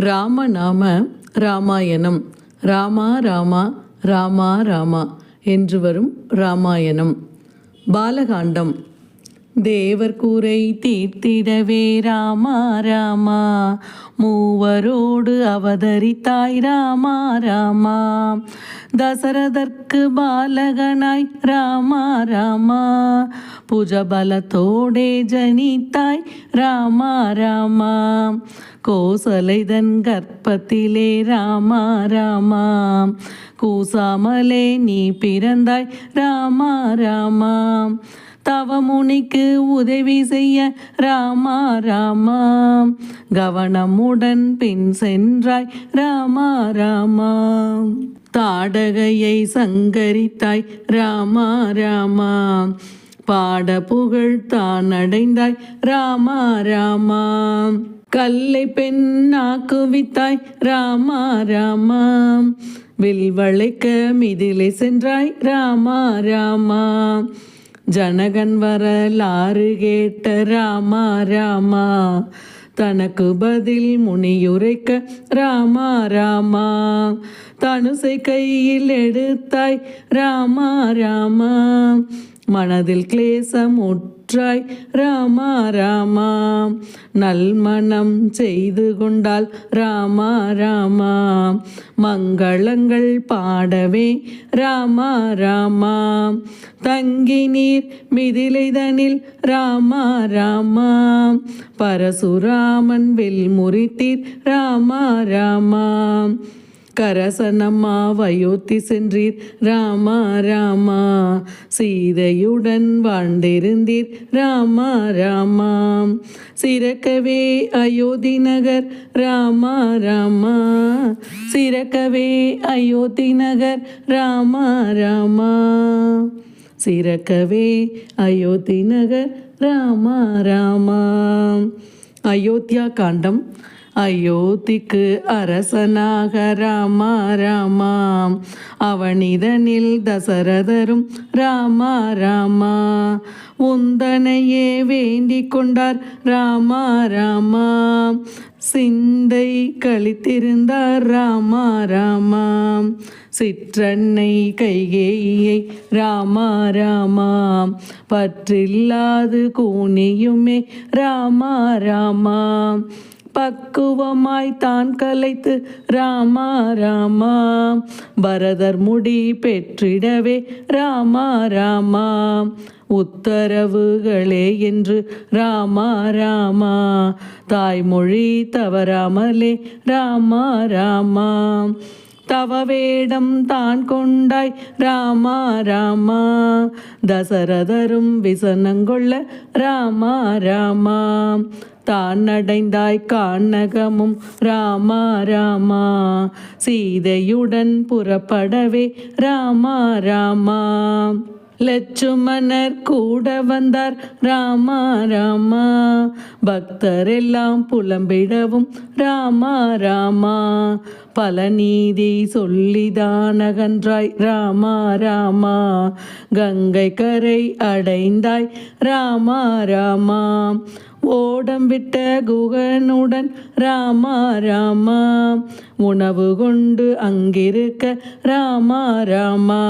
ராமநாம ராமாயணம். ராமா ராமா ராமா ராமா என்று வரும் ராமாயணம். பாலகாண்டம். தேவர் கூரை தீர்த்திடவே ராமா ராமா. மூவரோடு அவதரித்தாய் ராமா ராமா. தசரதற்கு பாலகனாய் ராமா ராமா. புஜபலத்தோடே ஜனித்தாய் ராமா ராமா. கோசலைதன் கர்ப்பத்திலே ராமா ராமா. கூசாமலே நீ பிறந்தாய் ராமா ராமா. தவமுனிக்கு உதவி செய்ய. ராமா ராமா கவனமுடன் பின் சென்றாய். ராமா ராமா தாடகையை சங்கரித்தாய். ராமா ராமா பாட புகழ் தான் அடைந்தாய். ராமா ராமா கல்லை பெண்ணாக்குவித்தாய் ராமா ராமா வில்வளைக்க மிதிலை சென்றாய். ராமா ராமா ஜனகன் வரலாறு கேட்ட ராமா ராமா தனக்கு பதில் முனியுரைக்க ராமா ராமா தனுசை கையில் எடுத்தாய் ராமா ராமா மனதில் கிளேசம் உற்றாய் ராமா ராமா. நல்மணம் செய்து கொண்டால் ராமா ராமா. மங்களங்கள் பாடவே ராமா ராமா. தங்கி நீர் மிதிலைதனில் ராமா ராமா. பரசுராமன் வெல்முறித்தீர் ராமா ராமா. கரசனம்மா வயோத்தி சென்றீர். ராமா ராமா சீதையுடன் வாழ்ந்திருந்தீர். ராமா ராமா சிறக்கவே அயோத்தி நகர். ராமா ராமா சிறக்கவே அயோத்தி நகர். ராமா ராமா சிறக்கவே அயோத்தி நகர். ராமா ராமா. அயோத்தியா காண்டம் அயோத்திக்கு அரசனாக ராமா ராமா. அவனிதனில் தசரதரும் ராமா ராமா. உந்தனையே வேண்டிக் கொண்டார் ராமா ராமா. சிந்தை கழித்திருந்தார் ராமா ராமா. சிற்றன்னை கைகேயை ராமா ராமா. பற்றில்லாது கூனியுமே ராமா ராமா. பக்குவமாய் தான் கலைத்து ராமா ராமா பரதர் முடி பெற்றிடவே ராமா ராமா உத்தரவுகளே என்று ராமா ராமா தாய்மொழி தவறாமலே ராமா ராமா தவவேடம் தான் கொண்டாய். ராமா ராமா. தசரதரும் விசனங்கொள்ள ராமா ராமா. தான் அடைந்தாய் கானகமும் ராமா ராமா. சீதையுடன் புறப்படவே ராமா ராமா. லட்சுமணர் கூட வந்தார். ராமா ராமா. பக்தரெல்லாம் புலம்பிடவும் ராமா ராமா. பல நீதி சொல்லிதான் அகன்றாய் ராமா ராமா. கங்கை கரை அடைந்தாய். ராமா ராமா. ஓடம் விட்ட குகனுடன் ராமா ராமா. உணவு கொண்டு அங்கிருக்க ராமா ராமா.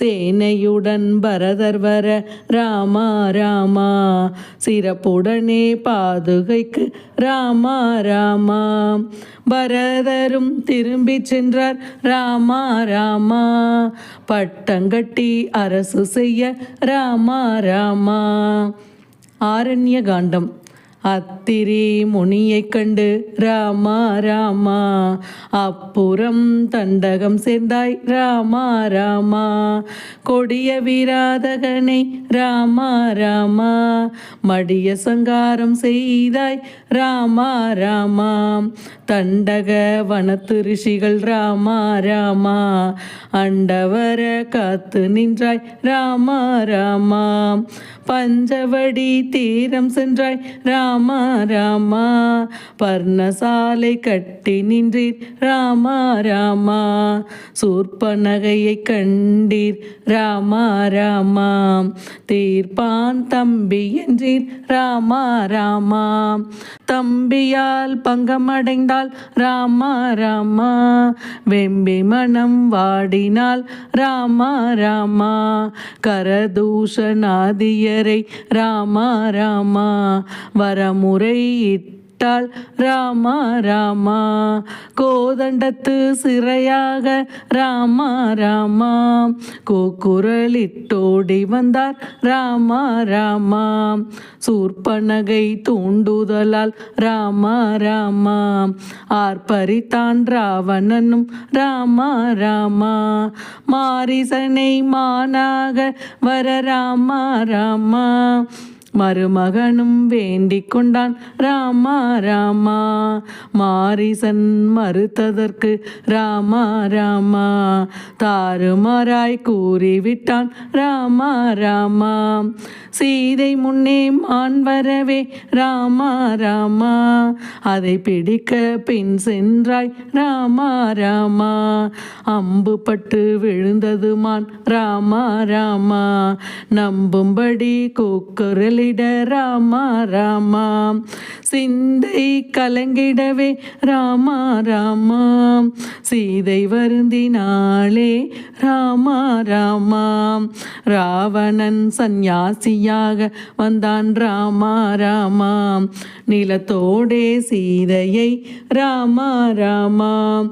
சேனையுடன் பரதர் வர ராமா ராமா. சிறப்புடனே பாதுகைக்கு ராமா ராமா. பரதரும் திரும்பி சென்றார் ராமா ராமா. பட்டங்கட்டி அரசு செய்ய ராமா ராமா. ஆரண்ய காண்டம் அத்திரி முனியைக் கண்டு ராமா ராமா அப்புறம் தண்டகம் சேர்ந்தாய் ராமா ராமா கொடிய வீராதகனை ராமா ராமா மடிய சங்காரம் செய்தாய் ராமா ராமா தண்டக வனத்து ரிஷிகள் ராமா ராமா அண்டவர காத்து நின்றாய் ராமா ராமா பஞ்சவடி தீரம் சென்றாய். ராமா ராமா பர்ணசாலை கட்டி நின்றீர். ராமா ராமா சூர்பனகையை கண்டீர். ராமா ராமா தீர்ப்பான் தம்பி என்றீர். ராமா ராமா தம்பியால் பங்கமடைந்தால் ராமா ராமா வெம்பி மனம் வாடினால். ராமா ராமா பெயரை ராமா ராமா விட்டாள் ராமா ராமா கோதண்டத்து சிறையாக ராமா ராமா கோக்குரலிட்டோடி வந்தார் ராமா ராமா சூர்பனகை தூண்டுதலால் ராமா ராமா ஆர்ப்பரித்தான் ராவணனும் ராமா ராமா மாரிசனை மானாக வர ராமா ராமா மருமகனும் வேண்டிக் கொண்டான் ராமா ராமா. மாரிசன் மறுத்ததற்கு ராமா ராமா. தாறுமாறாய் கூறிவிட்டான் ராமா ராமா. சீதை முன்னே மான் வரவே ராமா ராமா. அதை பிடிக்க பின் சென்றாய் ராமா ராமா. அம்பு பட்டு விழுந்ததுமான் ராமா ராமா. நம்பும்படி கூக்குரலிட ராமா ராமா. சிந்தை கலங்கிடவே ராமா ராமா. சீதை வருந்தினாளே ராமா ராமா. ராவணன் சந்நியாசியாக வந்தான் ராமா ராமா. நிலத்தோடே சீதையை ராமா ராமா.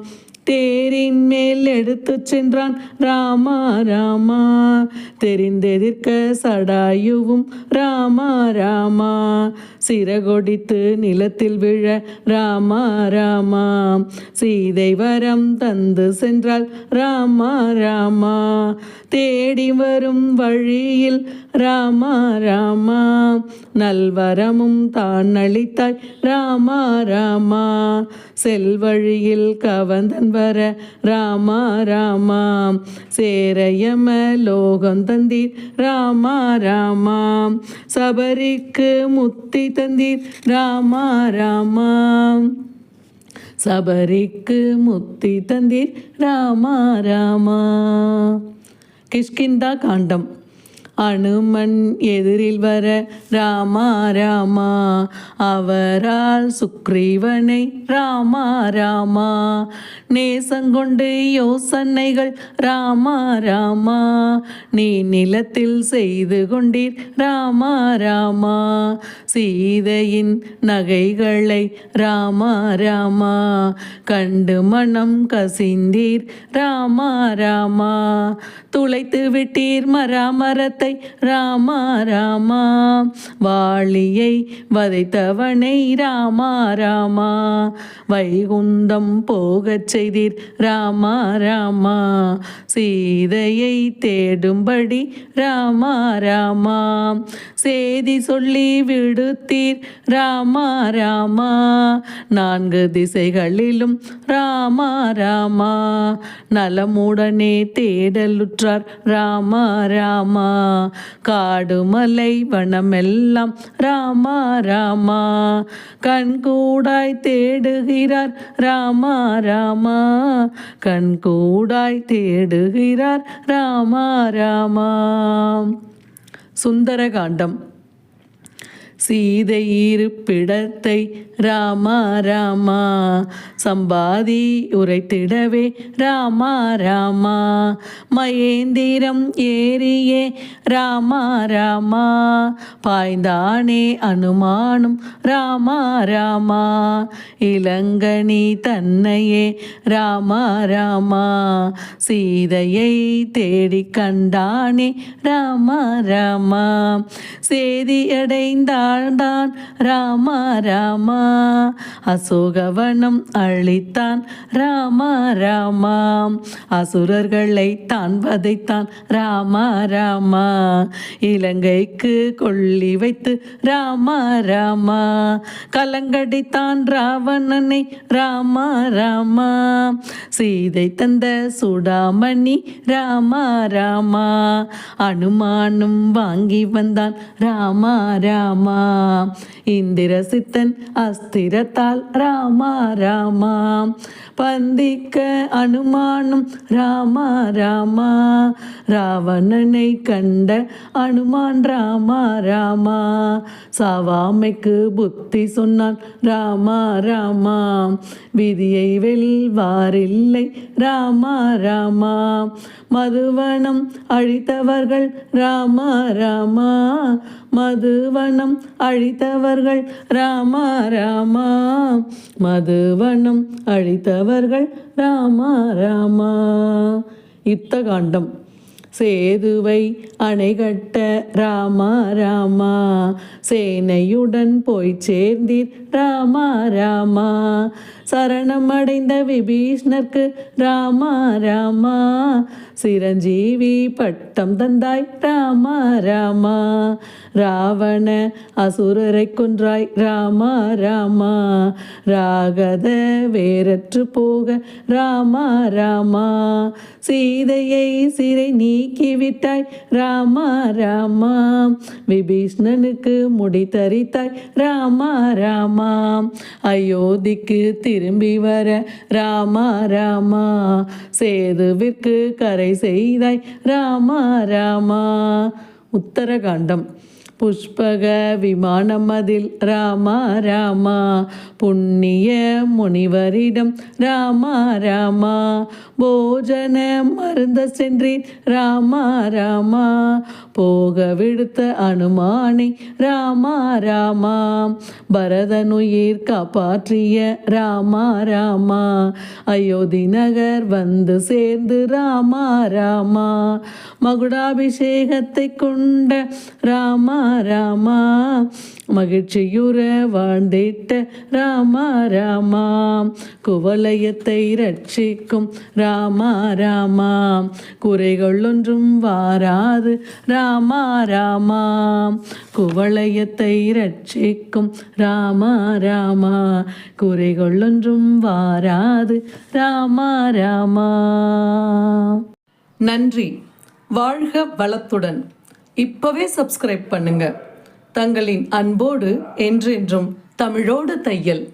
தேரின் மேல் எடுத்துச் சென்றான். ராமா ராமா. தெரிந்தெதிர்க்க சடாயுவும் ராமா ராமா. சிறகொடித்து நிலத்தில் விழ ராமா ராமா. சீதை வரம் தந்து சென்றால் ராமா ராமா. தேடி வரும் வழியில் ராமா ராமா. நல்வரமும் தான் அளித்தாய் ராமா ராமா. செல்வழியில் கவந்தன் வர ராமா ராமா சேரையம லோகம் தந்தீர். ராமா ராமா சபரிக்கு முத்தி தந்தீர். ராமா ராமா சபரிக்கு முத்தி தந்தீர். ராமா ராமா. கிஷ்கிந்தா காண்டம். அனுமன் எதிரில் வர ராமா ராமா. அவரால் சுக்ரீவனை ராமா ராமா. நேசங்கொண்டு யோசனைகள் ராமா ராமா. நீ நிலத்தில் செய்து கொண்டீர் ராமா ராமா. சீதையின் நகைகளை ராமா ராமா. கண்டு மனம் கசிந்தீர் ராமா ராமா. துளைத்து விட்டீர் மராமரத்தை ராமா ராமா. வாளியை வதைத்தவனை ராமா ராமா. வைகுந்தம் போகச் செய்தீர் ராமா ராமா. சீதையை தேடும்படி ராமா ராமா. சேதி சொல்லி விடுத்தீர் ராமா ராமா. நான்கு திசைகளிலும் ராமா ராமா. நலமுடனே தேடலுற்றார் ராமா ராமா. காடு மலை வனமெல்லாம் ராமா ராமா. கண்கூடாய் தேடுகிறார் ராமா ராமா. கண்கூடாய் தேடுகிறார் ராமா ராமா. சுந்தரகாண்டம். சீதை இருப்பிடத்தை ராமா ராமா சம்பாதி உரைத்திடவே ராமா ராமா. மயேந்திரம் ஏறியே ராமா ராமா. பாய்ந்தானே அனுமானும் ராமா ராமா. இளங்கனி தன்னையே ராமா ராமா. சீதையை தேடி கண்டானே ராமா ராமா. சேதி அடைந்தாள் ஆண்டான் ராமா ராமா. அசோகவனம் அழித்தான். ராமா ராமா. அசுரர்களை தான் வதைத்தான். ராமா ராமா. இலங்கைக்கு கொள்ளி வைத்து ராமா ராமா. கலங்கடித்தான் ராவணனை. ராமா ராமா. சீதை தந்த சுடாமணி. ராமா ராமா. அனுமானும் வாங்கி வந்தான். ராமா ராமா. இந்திர சித்தன் அஸ்திரத்தால் ராமா ராமா பந்திக்க அனுமானும் ராமா ராமா. ராவணனை கண்ட அனுமான் ராமா ராமா. சாவாமைக்கு புத்தி சொன்னான் ராமா ராமா. விதியை வெல்வாரில்லை ராமா ராமா. மதுவனம் அழித்தவர்கள் ராமா ராமா. மதுவனம் அழித்தவர்கள் ராமா ராமா. மதுவனம் அவர்கள் ராமா ராமா. யுத்தகாண்டம் சேதுவை அணைகட்ட ராமா ராமா. சேனையுடன் போய் சேர்ந்தீர் ராமா ராமா. சரணம் அடைந்த விபீஷ்ணர்க்கு ராமா ராமா. சிரஞ்சீவி பட்டம் தந்தாய் ராமா ராமா. ராவண அசுரரை கொன்றாய் ராமா ராமா. ராகத வேறற்று போக ராமா ராமா. சீதையை சிறை நீக்கிவிட்டாய் ராமா ராமா. விபீஷ்ணனுக்கு முடி தரித்தாய் ராமா ராமா. அயோத்திக்கு திரும்பி வர ராமா ராமா. சேதுவிற்கு கரை செய்தாய் ராமா ராமா. உத்தரகாண்டம். புஷ்பக விமானம் அதில். ராமா ராமா புண்ணிய முனிவரிடம். ராமா ராமா போஜன மருந்த சென்றேன். ராமா ராமா போக விடுத்த அனுமானை. ராமா ராமா பரதனுயிர் காப்பாற்றிய. ராமா ராமா அயோத்தி நகர் வந்து சேர்ந்து. ராமா ராமா மகுடாபிஷேகத்தை கொண்ட. ராமா ராமா மகிழ்ச்சியுற வாழ்ந்திட்ட ராமா ராமா. குவலயத்தை ரட்சிக்கும் ராமா ராமா. குறைகள் ஒன்றும் வாராது ராமா ராமா. குவளையத்தை ரட்சிக்கும் ராமா ராமா. குறைகள் ஒன்றும் வாராது ராமா ராமா. நன்றி. வாழ்க வளத்துடன். இப்பவே சப்ஸ்கிரைப் பண்ணுங்க. தங்களின் அன்போடு என்றென்றும் தமிழோடு தையல்.